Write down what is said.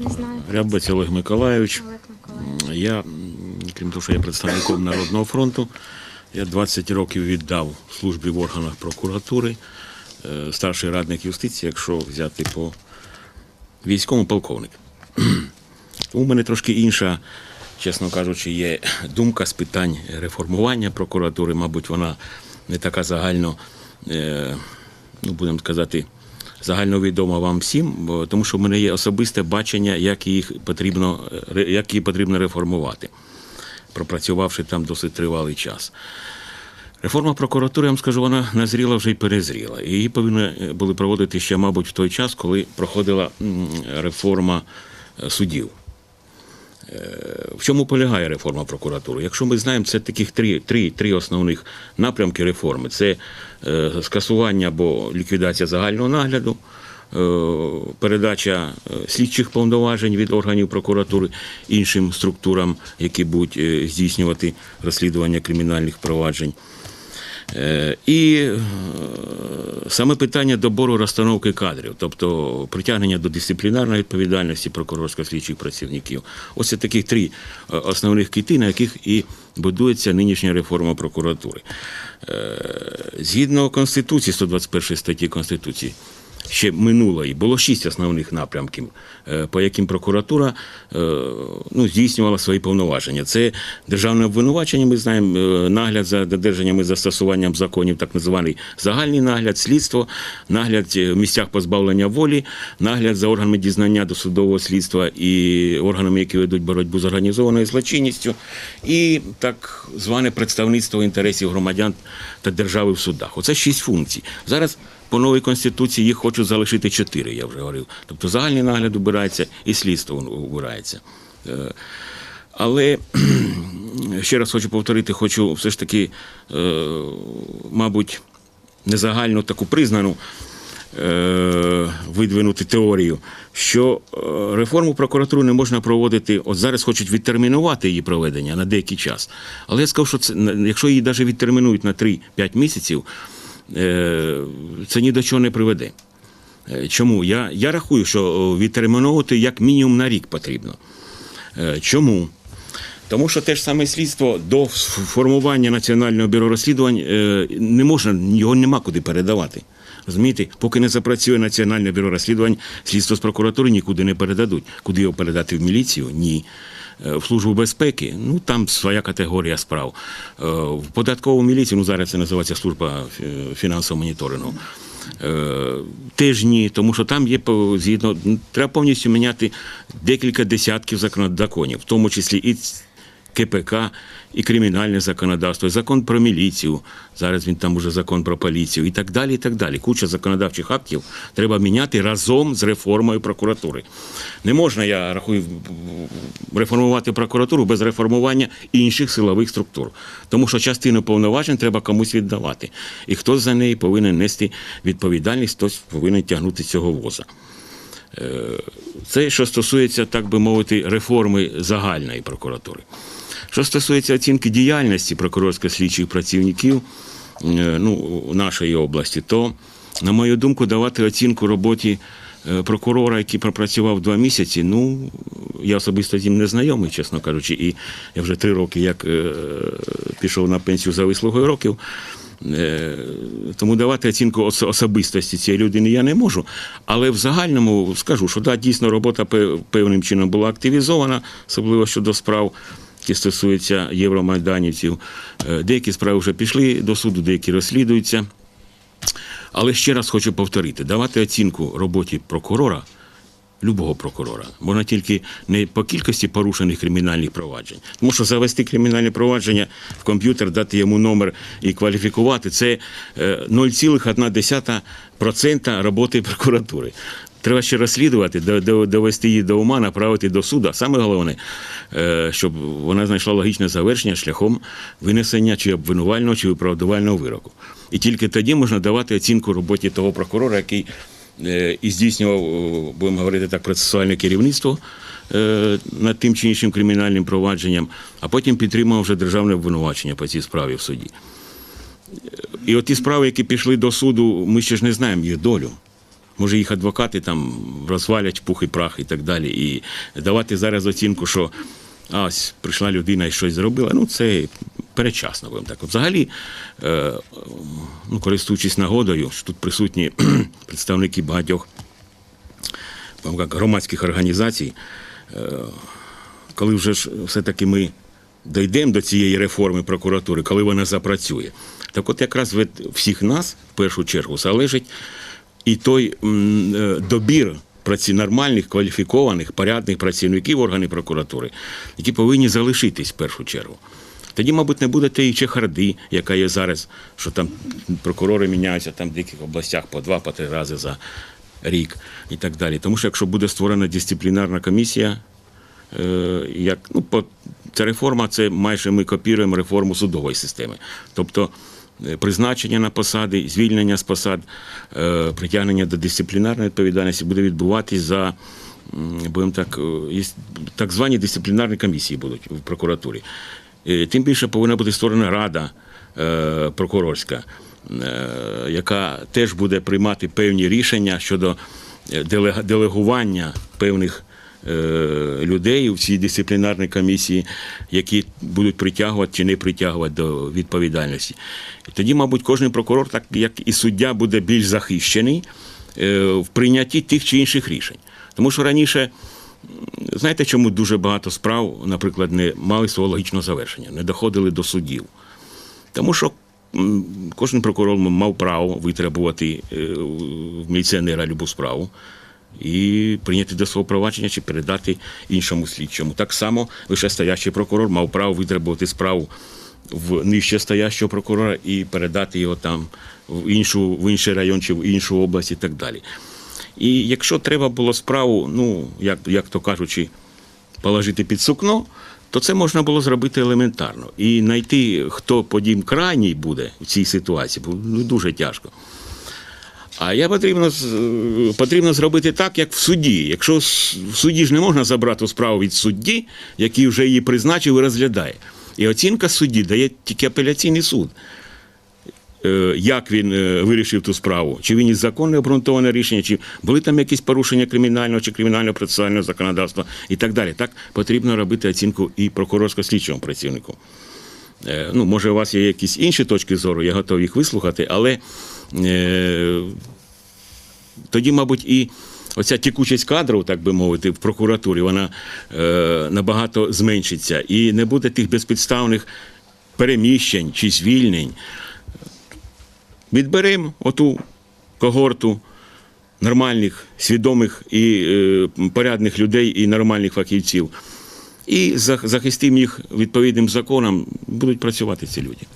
Не знаю. Рябець Олег Миколайович. Олег. Я, крім того, що я представником Народного фронту, я 20 років віддав службі в органах прокуратури, е, старший радник юстиції, якщо взяти по військовому полковник. Тому в мене трошки інша, чесно кажучи, є думка з питань реформування прокуратури. Мабуть, вона не така загально, е, ну будемо сказати, загальновідома вам всім, тому що в мене є особисте бачення, як їх потрібно, е, як її потрібно реформувати, пропрацювавши там досить тривалий час. Реформа прокуратури, я вам скажу, вона назріла вже й перезріла. Її повинні е, були проводити ще, мабуть, в той час, коли проходила реформа е, судів. В чому полягає реформа прокуратури? Якщо ми знаємо, це таких три, три, три основних напрямки реформи: це е, скасування або ліквідація загального нагляду, е, передача е, слідчих повноважень від органів прокуратури іншим структурам, які будуть е, здійснювати розслідування кримінальних проваджень. Е, І е, саме питання добору розстановки кадрів, тобто притягнення до дисциплінарної відповідальності прокурорсько-слідчих працівників. Ось це таких три е, основних кити, на яких і будується нинішня реформа прокуратури. Згідно Конституції, 121 статті Конституції, ще минулої було шість основних напрямків, е, по яким прокуратура е, ну, здійснювала свої повноваження. Це державне обвинувачення, ми знаємо, е, нагляд за додержанням і застосуванням законів, так званий загальний нагляд, слідство, нагляд в місцях позбавлення волі, нагляд за органами дізнання досудового слідства і органами, які ведуть боротьбу з організованою злочинністю, і так зване представництво інтересів громадян та держави в судах. Оце шість функцій. Зараз по новій конституції їх хочуть залишити чотири, я вже говорив. Тобто загальний нагляд убирається і слідство убирається. Е, Але ще раз хочу повторити, хочу все ж таки, е, мабуть, незагальну таку признану е, видвинути теорію, що реформу прокуратури не можна проводити. От зараз хочуть відтермінувати її проведення на деякий час. Але я скажу, що це якщо її навіть відтермінують на 3-5 місяців, це ні до чого не приведе. Е, Чому? Я, я рахую, що відтерміновувати як мінімум на рік потрібно. Е, Чому? Тому що те ж саме слідство до формування Національного бюро розслідувань е, не можна, його нема куди передавати. Розумієте, поки не запрацює Національне бюро розслідувань, слідство з прокуратури нікуди не передадуть. Куди його передати в міліцію? Ні. Е, В службу безпеки, ну там своя категорія справ. Е, В податкову міліцію, ну зараз це називається служба е, фінансового моніторингу. Теж ні, тому що там є згідно треба повністю міняти декілька десятків закон- законів, в тому числі і КПК, і кримінальне законодавство, закон про міліцію. Зараз він там уже закон про поліцію, і так далі. і так далі. Куча законодавчих актів треба міняти разом з реформою прокуратури. Не можна, я рахую, реформувати прокуратуру без реформування інших силових структур. Тому що частину повноважень треба комусь віддавати. І хтось за неї повинен нести відповідальність, хтось повинен тягнути цього воза. Е, Це що стосується, так би мовити, реформи загальної прокуратури. Що стосується оцінки діяльності прокурорсько-слідчих працівників е, ну, нашої області, то, на мою думку, давати оцінку роботі е, прокурора, який пропрацював два місяці, ну, я особисто з ним не знайомий, чесно кажучи, і я вже три роки як е, пішов на пенсію за вислугою років. Тому давати оцінку особистості цієї людини я не можу. Але в загальному скажу, що да, дійсно робота певним чином була активізована, особливо щодо справ, які стосуються євромайданівців. Е, Деякі справи вже пішли до суду, деякі розслідуються. Але ще раз хочу повторити: давати оцінку роботі прокурора. Любого прокурора можна тільки не по кількості порушених кримінальних проваджень, тому що завести кримінальне провадження в комп'ютер, дати йому номер і кваліфікувати це е, 0,1% роботи прокуратури. Треба ще розслідувати, до- до- довести її до ума, направити до суду. Саме головне, е, щоб вона знайшла логічне завершення шляхом винесення чи обвинувального, чи виправдувального вироку. І тільки тоді можна давати оцінку роботі того прокурора, який е, і здійснював, будемо говорити так, процесуальне керівництво е, над тим чи іншим кримінальним провадженням, а потім підтримував вже державне обвинувачення по цій справі в суді. І от ті справи, які пішли до суду, ми ще ж не знаємо їх долю. Може їх адвокати там розвалять пух і прах і так далі. І давати зараз оцінку, що а, ось прийшла людина і щось зробила, ну це перечасно, будемо так. Взагалі, е, ну, користуючись нагодою, що тут присутні представники багатьох так, громадських організацій, коли вже ж все-таки ми дійдемо до цієї реформи прокуратури, коли вона запрацює, так от якраз від всіх нас, в першу чергу, залежить і той е, добір праці нормальних, кваліфікованих, порядних працівників органів прокуратури, які повинні залишитись в першу чергу. Тоді, мабуть, не буде тієї чехарди, яка є зараз, що там прокурори міняються там в деяких областях по два, по три рази за рік і так далі. Тому що якщо буде створена дисциплінарна комісія, е, як ну, по, ця реформа, це майже ми копіруємо реформу судової системи. Тобто призначення на посади, звільнення з посад, е, притягнення до дисциплінарної відповідальності буде відбуватись за. Будемо так, е, так звані дисциплінарні комісії будуть в прокуратурі. Е, Тим більше повинна бути створена рада е, прокурорська, е, яка теж буде приймати певні рішення щодо е, делегування певних е, людей в цій дисциплінарній комісії, які будуть притягувати чи не притягувати до відповідальності. Тоді, мабуть, кожен прокурор, так як і суддя, буде більш захищений е, в прийнятті тих чи інших рішень. Тому що раніше. Знаєте, чому дуже багато справ, наприклад, не мали свого логічного завершення, не доходили до судів? Тому що кожен прокурор мав право витребувати е, в міліціонера любу справу і прийняти до свого провадження чи передати іншому слідчому. Так само вищестоящий прокурор мав право витребувати справу в нижче стоящого прокурора і передати його там в іншу, в інший район чи в іншу область і так далі. І якщо треба було справу, ну, як, як то кажучи, положити під сукно, то це можна було зробити елементарно. І знайти, хто подім крайній буде в цій ситуації, було ну, дуже тяжко. А я потрібно, потрібно зробити так, як в суді. Якщо в суді ж не можна забрати справу від судді, який вже її призначив і розглядає. І оцінка судді дає тільки апеляційний суд е, як він е, вирішив ту справу, чи він із законне обґрунтоване рішення, чи були там якісь порушення кримінального чи кримінального процесуального законодавства і так далі. Так потрібно робити оцінку і прокурорсько-слідчому працівнику. Е, Ну, може, у вас є якісь інші точки зору, я готовий їх вислухати, але е, тоді, мабуть, і оця тікучість кадрів, так би мовити, в прокуратурі, вона е, набагато зменшиться. І не буде тих безпідставних переміщень чи звільнень. Відберемо оту когорту нормальних, свідомих і е, порядних людей і нормальних фахівців. І зах- захистимо їх відповідним законом, будуть працювати ці люди.